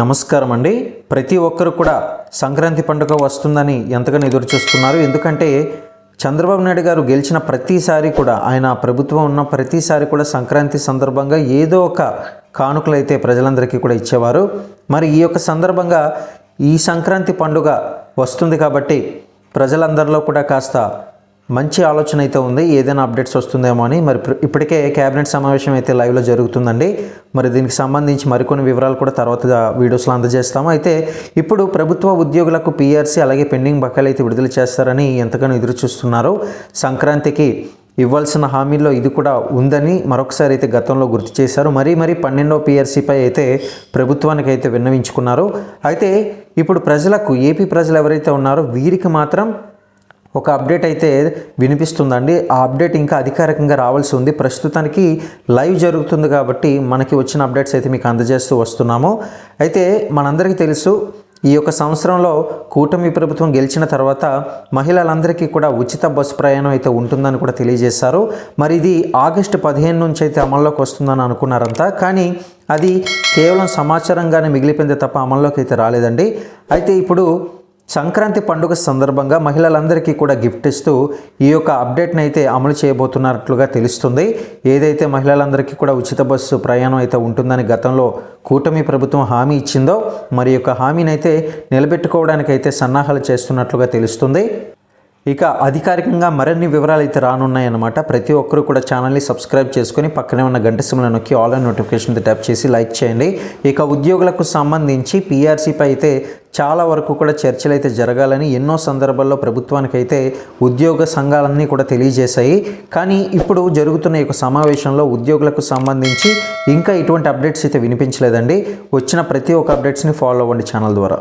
నమస్కారం అండి. ప్రతి ఒక్కరు కూడా సంక్రాంతి పండుగ వస్తుందని ఎంతగానో ఎదురు చూస్తున్నారు ఎందుకంటే చంద్రబాబు నాయుడు గారు గెలిచిన ప్రతిసారి కూడా ఆయన ప్రభుత్వం ఉన్న ప్రతిసారి కూడా సంక్రాంతి సందర్భంగా ఏదో ఒక కానుకలు అయితే ప్రజలందరికీ కూడా ఇచ్చేవారు. మరి ఈ యొక్క సందర్భంగా ఈ సంక్రాంతి పండుగ వస్తుంది కాబట్టి ప్రజలందరిలో కూడా కాస్త మంచి ఆలోచన అయితే ఉంది. ఏదైనా అప్డేట్స్ వస్తుందేమో అని. మరి ఇప్పటికే క్యాబినెట్ సమావేశం అయితే లైవ్లో జరుగుతుందండి. మరి దీనికి సంబంధించి మరికొన్ని వివరాలు కూడా తర్వాత వీడియోస్లో అందజేస్తాము. అయితే ఇప్పుడు ప్రభుత్వ ఉద్యోగులకు పీఆర్సీ అలాగే పెండింగ్ బకాయిలు అయితే విడుదల చేస్తారని ఎంతగానో ఎదురు చూస్తున్నారు. సంక్రాంతికి ఇవ్వాల్సిన హామీల్లో ఇది కూడా ఉందని మరొకసారి అయితే గతంలో గుర్తు చేశారు. మరీ మరీ పన్నెండో పీఆర్సీపై అయితే ప్రభుత్వానికి అయితే విన్నవించుకున్నారు. అయితే ఇప్పుడు ప్రజలకు ఏపీ ప్రజలు ఎవరైతే ఉన్నారో వీరికి మాత్రం ఒక అప్డేట్ అయితే వినిపిస్తుందండి. ఆ అప్డేట్ ఇంకా అధికారికంగా రావాల్సి ఉంది. ప్రస్తుతానికి లైవ్ జరుగుతుంది కాబట్టి మనకి వచ్చిన అప్డేట్స్ అయితే మీకు అందజేస్తూ వస్తున్నాము. అయితే మనందరికీ తెలుసు ఈ యొక్క సంవత్సరంలో కూటమి ప్రభుత్వం గెలిచిన తర్వాత మహిళలందరికీ కూడా ఉచిత బస్సు ప్రయాణం అయితే ఉంటుందని కూడా తెలియజేశారు. మరి ఇది ఆగస్టు పదిహేను నుంచి అయితే అమల్లోకి వస్తుందని అనుకున్నారంతా. కానీ అది కేవలం సమాచారంగానే మిగిలిపోయింది తప్ప అమల్లోకి అయితే రాలేదండి. అయితే ఇప్పుడు సంక్రాంతి పండుగ సందర్భంగా మహిళలందరికీ కూడా గిఫ్ట్ ఇస్తూ ఈ యొక్క అప్డేట్ని అయితే అమలు చేయబోతున్నట్లుగా తెలుస్తుంది. ఏదైతే మహిళలందరికీ కూడా ఉచిత బస్సు ప్రయాణం అయితే ఉంటుందని గతంలో కూటమి ప్రభుత్వం హామీ ఇచ్చిందో మరి యొక్క హామీని అయితే నిలబెట్టుకోవడానికి అయితే సన్నాహాలు చేస్తున్నట్లుగా తెలుస్తుంది. ఇక అధికారికంగా మరిన్ని వివరాలు అయితే రానున్నాయన్నమాట. ప్రతి ఒక్కరు కూడా ఛానల్ని సబ్స్క్రైబ్ చేసుకొని పక్కనే ఉన్న గంట సిమ్లో నొక్కి ఆల్ అండ్ నోటిఫికేషన్ ట్యాప్ చేసి లైక్ చేయండి. ఇక ఉద్యోగులకు సంబంధించి పీఆర్సీపై అయితే చాలా వరకు కూడా చర్చలు అయితే జరగాలని ఎన్నో సందర్భాల్లో ప్రభుత్వానికి అయితే ఉద్యోగ సంఘాలన్నీ కూడా తెలియజేశాయి. కానీ ఇప్పుడు జరుగుతున్న ఈ యొక్క సమావేశంలో ఉద్యోగులకు సంబంధించి ఇంకా ఇటువంటి అప్డేట్స్ అయితే వినిపించలేదండి. వచ్చిన ప్రతి ఒక్క అప్డేట్స్ని ఫాలో అవ్వండి ఛానల్ ద్వారా.